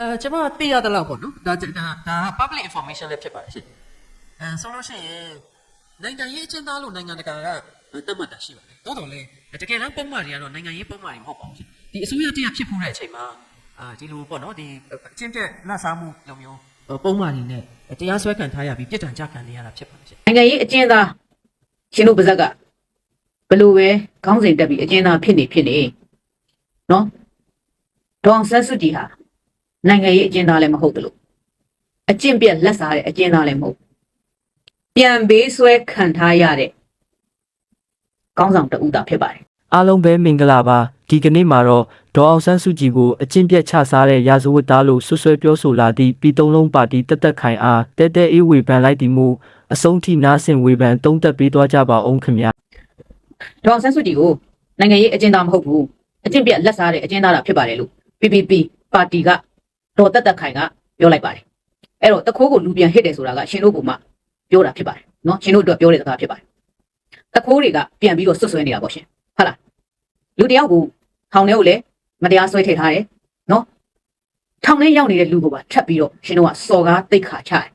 အဲကျွန်မသိရသလောက်ပေါ့နော်ဒါဒါဒါ public information လည်းဖြစ်ပါတယ်ရှင်အဲဆိုလို့ရှိရင်နိုင်ငံရေးအကျဉ်းသားလို့နိုင်ငံတကာကသတ်မှတ်တာရှိပါတယ်တိုးတော်လေတကယ်တမ်းပုံမှန်တွေကတော့နိုင်ငံရေးပုံမှန်တွေမဟုတ်ပါဘူးရှင်ဒီအစိုးရတရားဖြစ်ဖို့တဲ့အချိန်မှာအာဒီလိုပေါ့နော်ဒီအကျဉ်းတက်လက်စားမှုလိုမျိုးပုံမှန်တွေနဲ့တရားစွဲခံထားရပြီးပြစ်ဒဏ်ကြခံနေရတာဖြစ်ပါတယ်ရှင်နိုင်ငံရေးအကျဉ်းသားရှင်တို့ပါဇက်ကဘယ်လိုပဲခေါင်းစဉ်တက်ပြီးအကျဉ်းသားဖြစ်နေဖြစ်နေနော်ဒေါအောင်ဆန်းစုကြည်ဟာ နိုင်ငံရေးအကျဉ်းသားလည်းမဟုတ်ဘူးလို့အကျင့်ပြက်လက်စားတဲ့အကျဉ်းသားလည်းမဟုတ်ဘူးပြန်ပေးဆွဲခံထားရတဲ့ခေါင်းဆောင်တဦးသာဖြစ်ပါတယ်အားလုံးပဲမင်္ဂလာပါဒီကနေ့မှာတော့ဒေါ်အောင်ဆန်းစုကြည်ကိုအကျင့်ပြတ်ချစားတဲ့ရာဇဝတ်သားလို့ဆွဆွဲပြောဆိုလာသည့်ပြည်သုံးလုံးပါတီတက်တက်ခိုင်အားတဲတဲအေးဝေဖန်လိုက်သည်မူအဆုံးထိနားဆင်ဝေဖန်တုံးသက်ပေးသွားကြပါအောင်ခင်ဗျာဒေါအောင်ဆန်းစုကြည်ကိုနိုင်ငံရေးအကျဉ်းသားမဟုတ်ဘူးအကျင့်ပြက်လက်စားတဲ့အကျဉ်းသားတာဖြစ်ပါတယ်လို့ PPP ပါတီက ဒေါ်တက်တက်ခိုင်ကပြောလိုက်ပါတယ်အဲ့တော့တခိုးကိုလူပြန်ဟစ်တယ်ဆိုတာကရှင်တို့ကမှပြောတာဖြစ်ပါတယ်နော်ရှင်တို့အတွက်ပြောတဲ့စကားဖြစ်ပါတယ်တခိုးတွေကပြန်ပြီးတော့ဆွတ်ဆွဲနေတာပေါ့ရှင်ဟုတ်လားလူတယောက်ကိုထောင်ထဲကိုလည်းမတရားဆွဲထည့်ထားတယ်နော်ထောင်ထဲရောက်နေတဲ့လူကိုပါထပ်ပြီးတော့ရှင်တို့ကစော်ကားတိတ်ခါချတယ်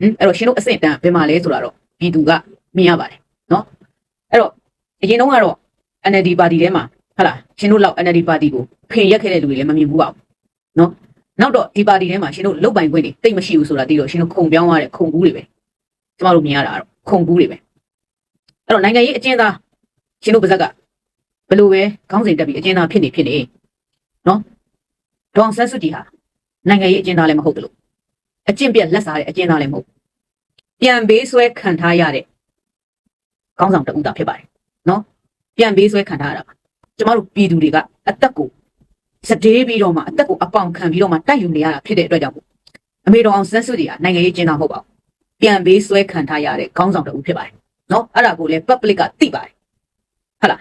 ဟင်အဲ့တော့ရှင်တို့အဆင့်တန်းဘယ်မှာလဲဆိုတာတော့ပြည်သူကမြင်ရပါတယ်နော်အဲ့တော့အရင်တုန်းကတော့ NLD ပါတီထဲမှာဟုတ်လားရှင်တို့လောက် NLD ပါတီကိုဖင်ရက်ခဲ့တဲ့လူတွေလည်းမမြင်ဘူးပါဘူးနော် နောက်တော့ဒီပါတီထဲမှာရှင်တို့လုတ်ပိုင်ခွင့်တွေတိတ်မရှိဘူးဆိုတာသိတော့ရှင်တို့ခုံပြောင်းသွားတဲ့ခုံကူးတွေပဲကျမတို့မြင်ရတာကတော့ခုံကူးတွေပဲအဲ့တော့နိုင်ငံရေးအကျဉ်းသားရှင်တို့ပါဇက်ကဘယ်လိုပဲခေါင်းစဉ်တက်ပြီးအကျဉ်းသားဖြစ်နေဖြစ်နေနော်ဒေါအောင်ဆန်းစုကြည်ဟာနိုင်ငံရေးအကျဉ်းသားလည်းမဟုတ်ဘူးလို့အကျင့်ပြက်လက်စားတဲ့အကျဉ်းသားလည်းမဟုတ်ဘူးပြန်ပေးဆွဲခံထားရတဲ့ခေါင်းဆောင်တဦးသာဖြစ်ပါတယ်ပြန်ပေးဆွဲခံထားရတာပါကျမတို့ပြည်သူတွေကအသက်ကို စတေးပြီးတော့မှအသက်ကိုအပေါင်ခံပြီးတော့မှတိုက်ယူနေရတာဖြစ်တဲ့အတွက်ကြောင့်မို့အမေတော်အောင်ဆန်းစုကြည်ကနိုင်ငံရေးကျင်းတာမဟုတ်ပါဘူးပြန်ပေးဆွဲခံထားရတဲ့ခေါင်းဆောင်တဦးဖြစ်ပါတယ်နော်အဲ့ဒါကိုလည်း public ကသိပါတယ်ဟုတ်လား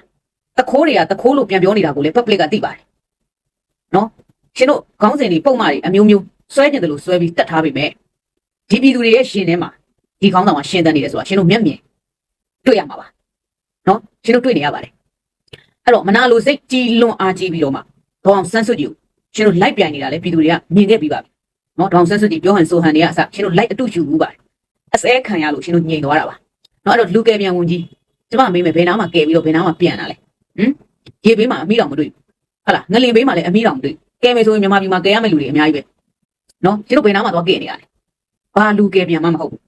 တခိုးတွေကတခိုးလို့ပြန်ပြောနေတာကိုလည်း public ကသိပါတယ်နော်ရှင်တို့ခေါင်းစဉ်တွေပုံမှန်တွေအမျိုးမျိုးဆွဲကျင်တယ်လို့ဆွဲပြီးတတ်ထားပေမဲ့ဒီပြည်သူတွေရဲ့ရှင်ထဲမှာဒီခေါင်းဆောင်ကရှင်သန်နေတယ်ဆိုတာရှင်တို့မျက်မြင်တွေ့ရမှာပါနော်ရှင်တို့တွေ့နေရပါတယ်အဲ့တော့မနာလိုစိတ်ကြီးလွန်အားကြီးပြီးတော့မှ ဒေါအောင်ဆန်းစုကြည်ကိုရှင်တို့လိုက်ပြိုင်နေတာလေပြည်သူတွေကမြင်ခဲ့ပြီးပါပြီနော်ဒေါအောင်ဆန်းစုကြည်ပြောဟန်ဆိုဟန်တွေကအစရှင်တို့လိုက်အတူယူဘူးပါတယ်အစဲခံရလို့ရှင်တို့ညင်သွားတာပါနော်အဲ့တော့လူကယ်ပြန်ဝင်ကြီးကျမမေးမယ်ဘယ်နားမှာကယ်ပြီးတော့ဘယ်နားမှာပြန်တာလဲဟမ်ရေဘေးမှာအမိတော်မတွေ့ဘူးဟုတ်လားငလင်ဘေးမှာလည်းအမိတော်မတွေ့ကယ်မယ်ဆိုရင်မြန်မာပြည်မှာကယ်ရမယ့်လူတွေအများကြီးပဲနော်ရှင်တို့ဘယ်နားမှာသွားကယ်နေရလဲဘာလူကယ်ပြန်မှမဟုတ်ဘူး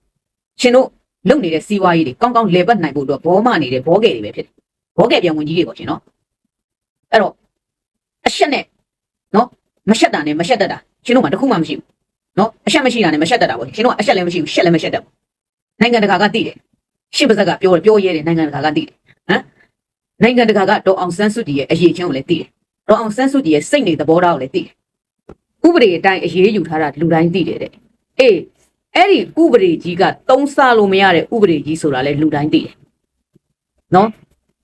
ရှင်တို့လုပ်နေတဲ့စီးပွားရေးတွေကောင်းကောင်းလဲပတ်နိုင်ဖို့အတွက်ဘောမနေတဲ့ဘောကယ်တွေပဲဖြစ်တယ်။ဘောကယ်ပြန်ဝင်ကြီးတွေပေါ့ရှင်နော်။အဲ့တော့ အရှက်နဲ့နော်မရှက်တာနဲ့မရှက်တတ်တာရှင်တို့မှတစ်ခုမှမရှိဘူး။နော်အရှက်မရှိတာနဲ့မရှက်တတ်တာပေါ့ရှင်တို့ကအရှက်လည်းမရှိဘူးရှက်လည်းမရှက်တတ်ဘူး။နိုင်ငံတကာကသိတယ်။ရှစ်ပါးစက်ကပြောပြောရဲတယ်နိုင်ငံတကာကသိတယ်။ဟမ်နိုင်ငံတကာကတော့အောင်ဆန်းစုကြည်ရဲ့အရေးချင်းကိုလည်းသိတယ်။တော့အောင်ဆန်းစုကြည်ရဲ့စိတ်နေသဘောထားကိုလည်းသိတယ်။ဥပဒေအတိုင်းအရေးယူထားတာလူတိုင်းသိတယ်တဲ့။အေးအဲ့ဒီဥပဒေကြီးကသုံးဆလို့မရတဲ့ဥပဒေကြီးဆိုတာလဲလူတိုင်းသိတယ်။နော်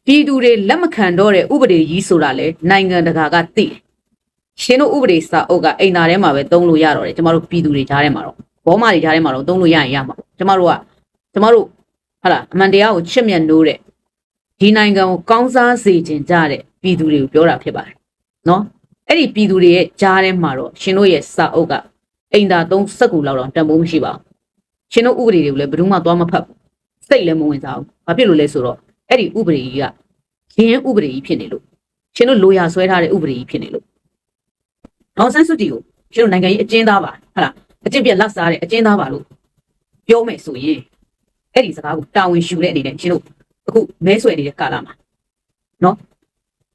ပြည်သူတွေလက်မခံတော့တဲ့ဥပဒေကြီးဆိုတာလဲနိုင်ငံတကာကသိတယ်။ရှင်တို့ဥပဒေစာအုပ်ကအိမ်သားထဲမှာပဲသုံးလို့ရတော့တယ်ကျမတို့ပြည်သူတွေကြားထဲမှာတော့ဘောမတွေကြားထဲမှာတော့သုံးလို့ရရင်ရမှာပေါ့ကျမတို့ကကျမတို့ဟာလားအမှန်တရားကိုချစ်မြတ်နိုးတဲ့ဒီနိုင်ငံကိုကောင်းစားစေခြင်းကြတဲ့ပြည်သူတွေကိုပြောတာဖြစ်ပါတယ်။နော်အဲ့ဒီပြည်သူတွေရဲ့ကြားထဲမှာတော့ရှင်တို့ရဲ့စာအုပ်ကအိမ်သာသုံးစက်ကူလောက်တော့တန်ဖိုးမရှိပါဘူးရှင်တို့ဥပဒေတွေကိုလည်းဘယ်သူမှသွားမဖတ်ဘူးစိတ်လည်းမဝင်စားဘူးဘာဖြစ်လို့လဲဆိုတော့ အဲ့ဒီဥပဒေကြီးကရင်းဥပဒေကြီးဖြစ်နေလို့ရှင်တို့လိုရာဆွဲထားတဲ့ဥပဒေကြီးဖြစ်နေလို့ဒေါန်ဆန်းစုကြည်ကိုရှင်တို့နိုင်ငံရေးအကျဉ်းသားပါဟုတ်လားအကျင့်ပြက်လက်စားတဲ့အကျဉ်းသားပါလို့ပြောမယ်ဆိုရင်အဲ့ဒီစကားကိုတာဝန်ယူတဲ့အနေနဲ့ရှင်တို့အခုမဲဆွယ်နေတဲ့ကာလမှာနော်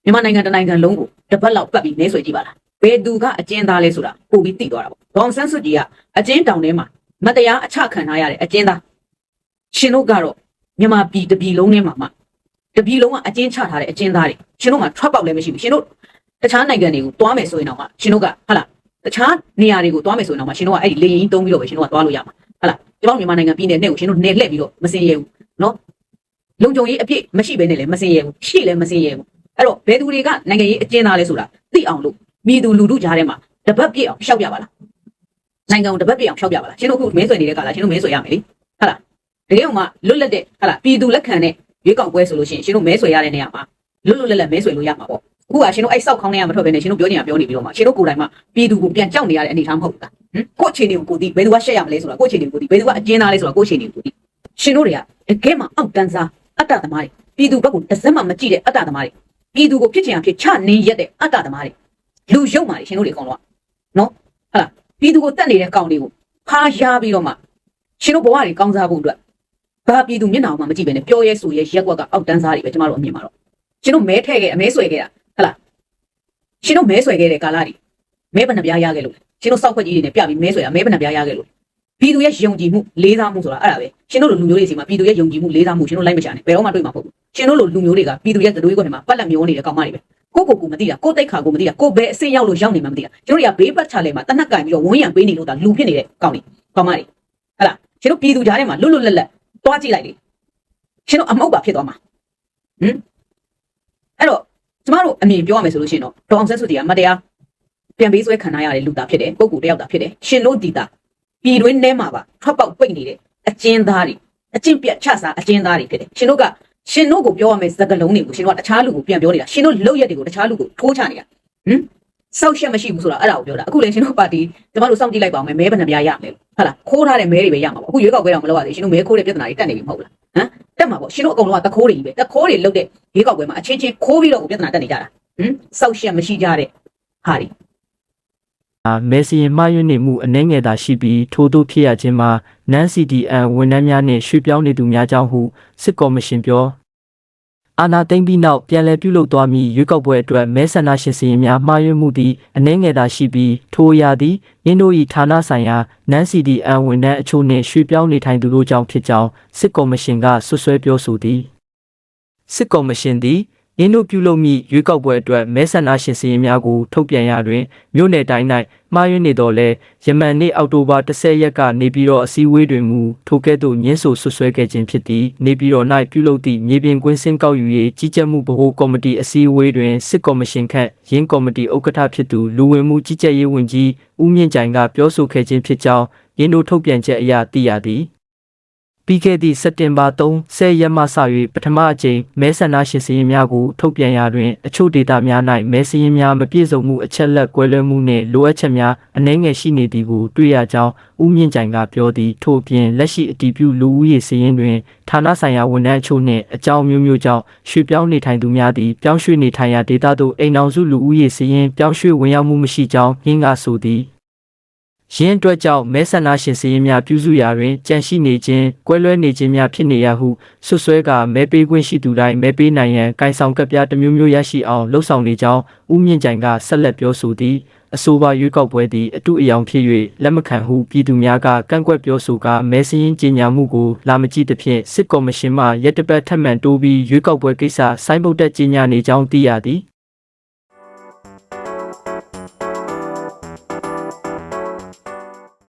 မြန်မာနိုင်ငံတစ်နိုင်ငံလုံးကိုတစ်ပတ်လောက်ပတ်ပြီးမဲဆွယ်ကြည့်ပါလားဘယ်သူကအကျဉ်းသားလဲဆိုတာပို့ပြီးသိသွားတာပေါ့ဒေါအောင်ဆန်းစုကြည်ကအကျဉ်းတောင်ထဲမှာမတရားအချခံထားရတဲ့အကျဉ်းသားရှင်တို့ကတော့မြန်မာပြည်တစ်ပြည်လုံးထဲမှာမှ တစ်ပြည်လုံးကအကျဉ်းချထားတဲ့အကျဉ်းသားတွေရှင်တို့ကထွက်ပေါက်လည်းမရှိဘူးရှင်တို့တခြားနိုင်ငံတွေကိုသွားမယ်ဆိုရင်တော့မှရှင်တို့ကဟာလားတခြားနေရာတွေကိုသွားမယ်ဆိုရင်တော့မှရှင်တို့ကအဲ့ဒီလေရင်တုံးပြီးတော့ပဲရှင်တို့ကသွားလို့ရမှာဟာလားကျွန်တော်မြန်မာနိုင်ငံပြည်နယ်နဲ့ကိုရှင်တို့နယ်လှည့်ပြီးတော့မစင်ရဘူးနော်လုံခြုံရေးအပြည့်မရှိဘဲနဲ့လည်းမစင်ရဘူးရှိလည်းမစင်ရဘူးအဲ့တော့ဘယ်သူတွေကနိုင်ငံရေးအကျဉ်းသားလဲဆိုတာသိအောင်လို့မိသူလူထုကြားထဲမှာတပတ်ပြည့်အောင်ရှောက်ပြပါလားနိုင်ငံကိုတပတ်ပြည့်အောင်ရှောက်ပြပါလားရှင်တို့အခုမဲဆွယ်နေတဲ့ကာလရှင်တို့မဲဆွယ်ရမယ်လေဟုတ်လားတကယ်မှလွတ်လပ်တဲ့ဟုတ်လားပြည်သူလက်ခံတဲ့ ရွေးကောက်ပွဲဆိုလို့ရှိရင်ရှင်တို့မဲဆွယ်ရတဲ့နေရာမှာလွတ်လွတ်လပ်လပ်မဲဆွယ်လို့ရမှာပေါ့အခုကရှင်တို့အဲ့စောက်ခေါင်းထဲကမထွက်ဘဲနဲ့ရှင်တို့ပြောနေတာပြောနေပြီးတော့မှရှင်တို့ကိုယ်တိုင်မှပြည်သူကိုပြန်ကြောက်နေရတဲ့အနေအထားမဟုတ်ဘူးလားဟင်ကိုယ့်အခြေအနေကိုကိုယ်သိဘယ်သူကရှက်ရမလဲဆိုတာကိုယ့်အခြေအနေကိုကိုယ်သိဘယ်သူကအကျဉ်းသားလဲဆိုတာကိုယ့်အခြေအနေကိုကိုယ်သိရှင်တို့တွေကတကယ်မှအောက်တန်းစားအတ္တသမားတွေပြည်သူဘက်ကိုတစ်စက်မှမကြည့်တဲ့အတ္တသမားတွေပြည်သူကိုဖြစ်ချင်အောင်ဖြစ်ချနေရက်တဲ့အတ္တသမားတွေလူရုပ်မာတွေရှင်တို့တွေအကုန်လုံးကနော်ဟုတ်လားပြည်သူကိုတတ်နေတဲ့ကောင်တွေကိုဖားရပြီးတော့မှရှင်တို့ဘဝတွေကောင်းစားဖို့အတွက် ဘာပြည်သူမျက်နှာမှမကြည့်ပဲနဲ့ပြောရဲဆိုရဲရက်ကွက်ကအောက်တန်းစားတွေပဲကျမတို့အမြင်မှာတော့ရှင်တို့မဲထဲ့ခဲ့အမဲဆွဲခဲ့တာဟုတ်လားရှင်တို့မဲဆွဲခဲ့တဲ့ကာလတွေမဲဘဏ္ဍပြားရခဲ့လို့ရှင်တို့စောက်ခွက်ကြီးတွေနဲ့ပြပြီးမဲဆွဲတာမဲဘဏ္ဍပြားရခဲ့လို့ပြည်သူရဲ့ယုံကြည်မှုလေးစားမှုဆိုတာအဲ့ဒါပဲရှင်တို့လိုလူမျိုးတွေစီမှာပြည်သူရဲ့ယုံကြည်မှုလေးစားမှုရှင်တို့လိုက်မချနဲ့ဘယ်တော့မှတွေ့မှာမဟုတ်ဘူးရှင်တို့လိုလူမျိုးတွေကပြည်သူရဲ့သတို့ခွက်ထဲမှာပတ်လက်မျောနေတဲ့ကောင်မတွေပဲကိုကိုကိုမသိတာကိုတိတ်ခါကိုမသိတာကိုဘယ်အစင်းရောက်လို့ရောက်နေမှမသိတာကျွန်တော်တွေကဘေးပတ်ချလဲမှာတနက်ကင်ပြီးတော့ဝန်းရံပေးနေလို့ဒါလူဖြစ်နေတဲ့ကောင်တွေကောင်မတွေဟလာရှင်တို့ပြည်သူကြားထဲမှာလွတ်လွတ်လပ်လပ် တွားကြည့်လိုက်လေရှင်တို့အမောက်ပါဖြစ်သွားမှာဟမ်အဲ့တော့ကျမတို့အမြင်ပြောရမယ်ဆိုလို့ရှိရင်တော့ဒေါအောင်ဆန်းစုကြည်ကမတရားပြန်ပေးဆွဲခံရတဲ့လူသားဖြစ်တယ်ပုဂ္ဂိုလ်တစ်ယောက်သားဖြစ်တယ်ရှင်တို့ဒီတာပြည်တွင်းထဲမှာပါထွက်ပေါက်ပိတ်နေတဲ့အကျဉ်းသားတွေအကျင့်ပြတ်ချစားအကျဉ်းသားတွေဖြစ်တယ်ရှင်တို့ကရှင်တို့ကိုပြောရမယ်စကားလုံးတွေကိုရှင်တို့ကတခြားလူကိုပြန်ပြောနေတာရှင်တို့လောက်ရက်တွေကိုတခြားလူကိုထိုးချနေတာဟမ် စောက်ရှက်မရှိဘူးဆိုတာအဲ့ဒါကိုပြောတာအခုလည်းရှင်တို့ပါတီကျမတို့စောင့်ကြည့်လိုက်ပါအောင်မယ်မဲဘယ်နှပြားရမယ်လို့ဟုတ်လားခိုးထားတဲ့မဲတွေပဲရမှာပေါ့အခုရွေးကောက်ပွဲတော့မလုပ်ရသေးရှင်တို့မဲခိုးတဲ့ပြဿနာတွေတက်နေပြီမဟုတ်လားဟမ်တက်မှာပေါ့ရှင်တို့အကုန်လုံးကတခိုးတွေကြီးပဲတခိုးတွေလုတ်တဲ့ရွေးကောက်ပွဲမှာအချင်းချင်းခိုးပြီးတော့ကိုပြဿနာတက်နေကြတာဟမ်စောက်ရှက်မရှိကြတဲ့ဟာတွေအာမဲဆီရင်မှားယွင်းနေမှုအနှဲငယ်သာရှိပြီးထို့သို့ဖြစ်ရခြင်းမှာနန် CDN ဝန်ထမ်းများနှင့်ရွှေ့ပြောင်းနေသူများကြောင့်ဟုစစ်ကော်မရှင်ပြော အာနာသိမ့်ပြီးနောက်ပြန်လည်ပြုလုပ်သွားမည့်ရွေးကောက်ပွဲအတွက်မဲဆန္ဒရှင်စည်းများမှားယွင်းမှုသည်အနှဲငယ်သာရှိပြီးထိုအရာသည်ရင်းတို့၏ဌာနဆိုင်ရာနန် CDN ဝန်ထမ်းအချို့နှင့်ရွှေ့ပြောင်းနေထိုင်သူတို့ကြောင့်ဖြစ်ကြောင်းစစ်ကော်မရှင်ကဆွဆွဲပြောဆိုသည်စစ်ကော်မရှင်သည် ရင်းတို့ပြုလုပ်မိရွေးကောက်ပွဲအတွက်မဲဆန္ဒရှင်စည်းများကိုထုတ်ပြန်ရတွင်မြို့နယ်တိုင်း၌မှားယွင်းနေတော်လဲယမန်နေ့အောက်တိုဘာ10ရက်ကနေပြီးတော့အစည်းအဝေးတွင်မူထိုကဲ့သို့ညှင်းဆိုဆွဆွဲခဲ့ခြင်းဖြစ်သည်နေပြီးတော့၌ပြုလုပ်သည့်မြေပြင်ကွင်းစင်းကောက်ယူရေးကြီးကြပ်မှုဗဟိုကော်မတီအစည်းအဝေးတွင်စစ်ကော်မရှင်ခန့်ရင်းကော်မတီဥက္ကဋ္ဌဖြစ်သူလူဝင်မှုကြီးကြပ်ရေးဝန်ကြီးဦးမြင့်ကြိုင်ကပြောဆိုခဲ့ခြင်းဖြစ်ကြောင်းရင်းတို့ထုတ်ပြန်ချက်အရသိရသည် ပြီးခဲ့သည့်စက်တင်ဘာ3 10ရက်မှစ၍ပထမအကြိမ်မဲဆန္ဒရှင်စည်းများကိုထုတ်ပြန်ရာတွင်အချို့ဒေသများ၌မဲစည်းများမပြည့်စုံမှုအချက်လက်ကွဲလွဲမှုနှင့်လိုအပ်ချက်များအနည်းငယ်ရှိနေသည်ကိုတွေ့ရကြောင်းဦးမြင့်ကြိုင်ကပြောသည်ထို့ပြင်လက်ရှိအတည်ပြုလူဦးရေစည်းရင်းတွင်ဌာနဆိုင်ရာဝန်ထမ်းအချို့နှင့်အကြောင်းမျိုးမျိုးကြောင့်ရွှေ့ပြောင်းနေထိုင်သူများသည်ပြောင်းရွှေ့နေထိုင်ရာဒေသသို့အိမ်အောင်စုလူဦးရေစည်းရင်းပြောင်းရွှေ့ဝင်ရောက်မှုမရှိကြောင်းရင်းကဆိုသည် ရင်းအတွက်ကြောင့်မဲဆန္ဒရှင်စည်းရင်းများပြုစုရာတွင်ကြန့်ရှိနေခြင်း၊ကွဲလွဲနေခြင်းများဖြစ်နေရဟုဆွဆွဲကမဲပေးခွင့်ရှိသူတိုင်းမဲပေးနိုင်ရန်ကိုင်ဆောင်ကပ်ပြားတစ်မျိုးမျိုးရရှိအောင်လှုံ့ဆော်နေကြောင်းဦးမြင့်ကြိုင်ကဆက်လက်ပြောဆိုသည်အဆိုပါရွေးကောက်ပွဲသည်အတုအယောင်ဖြစ်၍လက်မခံဟုပြည်သူများကကန့်ကွက်ပြောဆိုကာမဲစင်းကြီးညာမှုကိုလာမကြည့်သဖြင့်စစ်ကော်မရှင်မှရက်တပတ်ထပ်မံတိုးပြီးရွေးကောက်ပွဲကိစ္စဆိုင်းဘုတ်တက်ကြီးညာနေကြောင်းသိရသည်